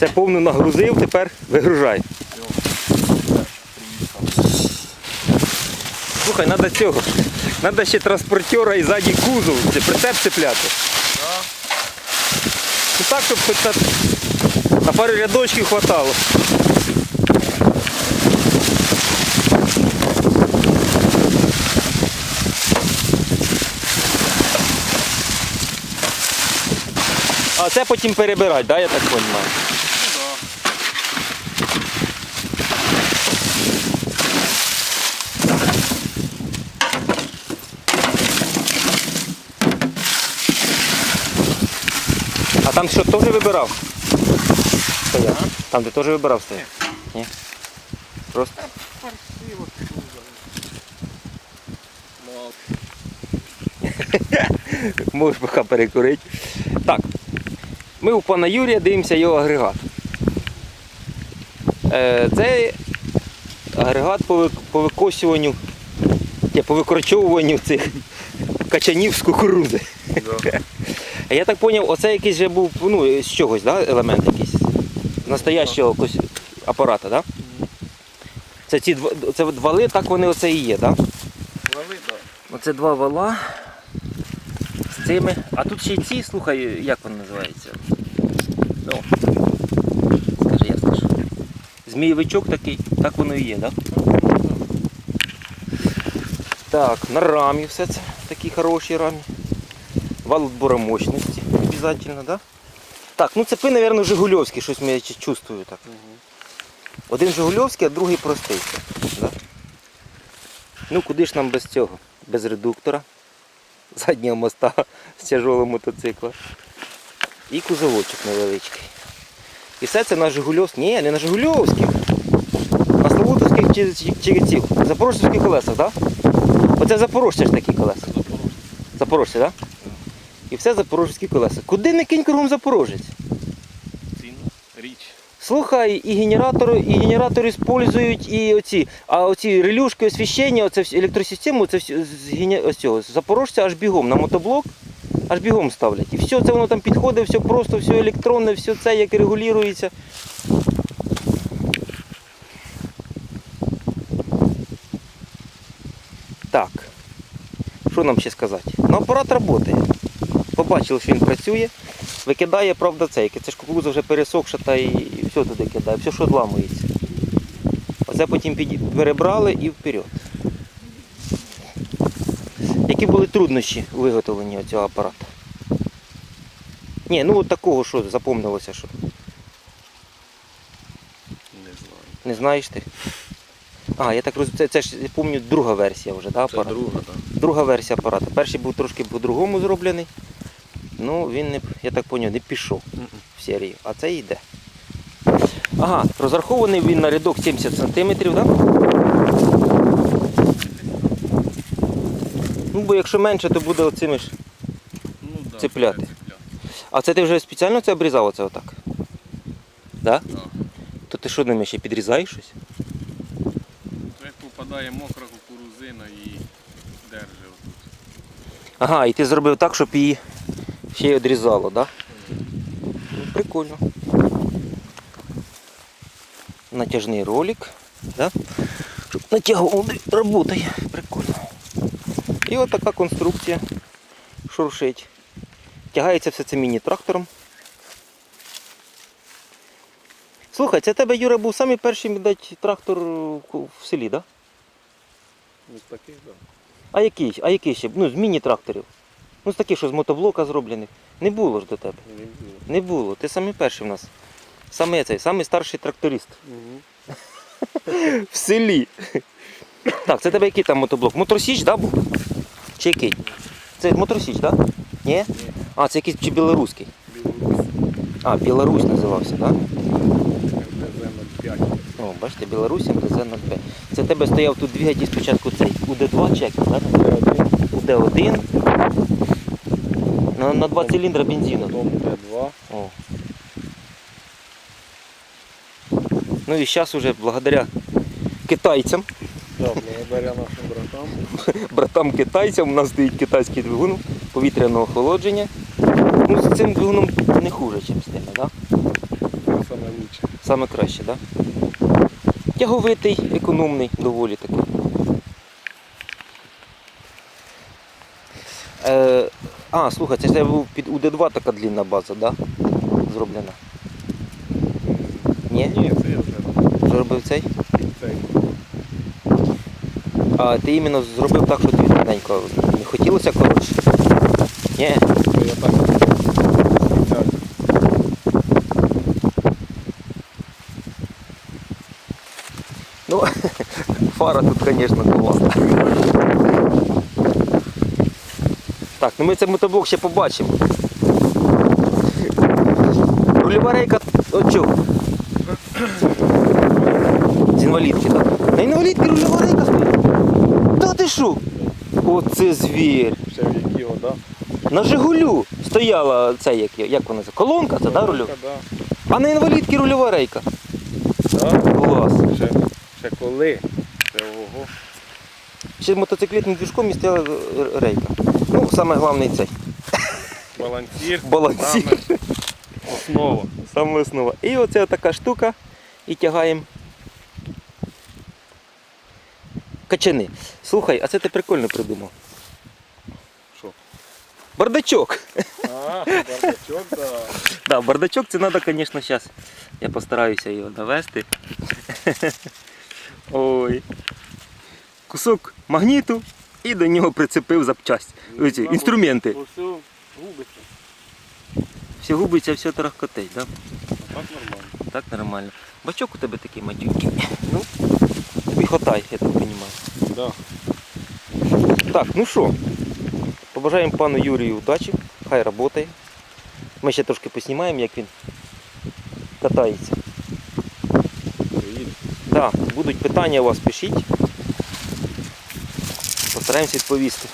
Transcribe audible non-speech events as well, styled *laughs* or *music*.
Це повну нагрузив, тепер вигружай. Слухай, треба цього. Треба ще транспортера і ззаді кузов, це прицеп цепляти. Ну так, щоб хоч на, на пару рядочків хватало. А це потім перебирати, да, я так розумію? Там що, теж вибирав? Стояв? Там ти теж вибирав стояв? Ні. Просто. *laughs* Можеш поки перекурити. Так. Ми у пана Юрія дивимося його агрегат. Е, Це агрегат по, ви- по викосюванню, по викорчовуванню цих качанів з кукурузи. А я так зрозумів, оце якийсь же був ну, з чогось, да, елемент якийсь? Настоящого якогось апарата, так? Да? Це ці два, це вали, так вони оце і є, так? Да? Лови, да. Оце два вала з цими. А тут ще й ці, слухай, як вони називаються? Ну, скажи, я скажу. Змійовичок такий, так воно і є, так? Так, на рамі все це, такі хороші рамі. Вал отбора мощності, обов'язково, да? Так, ну цепи, мабуть, Жигульовські, щось я чувствую так. Один Жигульовський, а другий простий. Да? Ну куди ж нам без цього? Без редуктора, заднього моста з тяжолого мотоцикла. І кузовочок невеличкий. І все це на Жигульовських. Ні, не на Жигульовських. На Славутовських череців. Запорожцівських колесах, так? Да? Оце Запорожці ж такі колеса. Запорожці, так? Да? І все запорожські колеса. Куди не кинь кругом Запорожець? Цінна річ. Слухай, і генератори, і генератори использують, і оці, а оці релюшки освіщення, оце всі- електросистему, це все з гене- ось цього, з запорожця аж бігом на мотоблок, аж бігом ставлять. І все це воно там підходить, все просто, все електронне, все це як регулюється. Так. Що нам ще сказати? Ну, апарат працює. Побачили, що він працює. Викидає, правда, цейки. Це ж кукурудза вже пересохша та і все туди кидає, все, що odламується. Оце потім перебрали і вперед. Які були труднощі у виготовленні цього апарату? Ні, ну от такого, що запомнилося, що Не знаю. не знаєш ти. А, я так розумію, це, це ж я пам'ятаю, друга версія вже, да, Це друга, так. Друга версія апарату. Перший був трошки по-другому зроблений. Ну, він не, я так зрозумів, не пішов в серію, а це йде. Ага, розрахований він на рядок 70 см, так? Ну, бо якщо менше, то буде оцими ж. Ну, да, Цепляти. А це ти вже спеціально це обрізав оце отак? Да? Да. То ти що ними ще підрізаєш щось? То як попадає мокра кукурузина і держи отут. Ага, і ти зробив так, щоб її ще й відрізало, так? Да? Ну, прикольно. Натяжний ролик, да? щоб натягував, працює. Прикольно. І от така конструкція шуршить. Тягається все це міні-трактором. Слухай, це тебе, Юра, був самий перший дати трактор в селі, так? Да? Ось такий, так. А який? А який ще? Ну, з міні-тракторів. Ну, з таких, що з мотоблока зроблених. Не було ж до тебе. Не було. Не було. Ти самий перший в нас. Саме цей, самий старший тракторист Угу. *laughs* в селі. Так, це тебе який там мотоблок? Моторсіч, да, був? Чи який? Це моторсіч, так? Да? Ні? Ні. А, це якийсь чи білоруський? Білорусь. А, Білорусь називався, так? Да? МТЗ-05. О, бачите, Білорусь МТЗ-05. Це тебе стояв тут двигатель спочатку цей УД2 чек, так? УД1. На, на два циліндра бензину. Потім Т2. О. Ну і зараз уже благодаря китайцям, Да, благодаря нашим братам. *laughs* братам китайцям, у нас стоїть китайський двигун повітряного охолодження. Ну, з цим двигуном не хуже, ніж з тими, да? Саме Саме лучше. Саме краще, так? Да? Тяговитий, економний, доволі таки. Е, а, слухай, це був під УД2 така длінна база, да? Зроблена. Ні? Ні, це я вже Що робив цей? цей. А ти іменно зробив так, що тобі тоненько не хотілося коротше? Ні. Це я так спеціально. Ну, *laughs* фара тут, звісно, класна. Так, ну ми цей мотоблок ще побачимо. Рульова рейка от чого? З інвалідки, так? На інвалідці рульова рейка стоїть. Та ти що? Оце звір. Ще в які года. На Жигулю стояла ця, як, як вона це? Колонка, це, да, рульова? Да. А на інвалідці рульова рейка. Да. Клас. Ще, ще коли? Це ого. Ще мотоциклетним движком і стояла е, рейка. Ну, саме головний цей. Балансір. Балансір. Основа. Саме основа. І оце така штука. І тягаємо. Качани. Слухай, а це ти прикольно придумав. Що? Бардачок. А, бардачок, да. Да, бардачок це треба, звісно, зараз. Я постараюся його довести. Ой. Кусок магніту і до нього прицепив запчасть. Оці, Мабуть, інструменти. бо Все губиться. Все губиться, все тарахкотить, да? Так нормально. Так нормально. Бачок у тебе такий матюнький. Ну, тобі хватає, я так розумію. Да. Так, ну що, побажаємо пану Юрію удачі, хай працює. Ми ще трошки поснімаємо, як він катається. Да, будуть питання у вас, пишіть постараємось відповісти.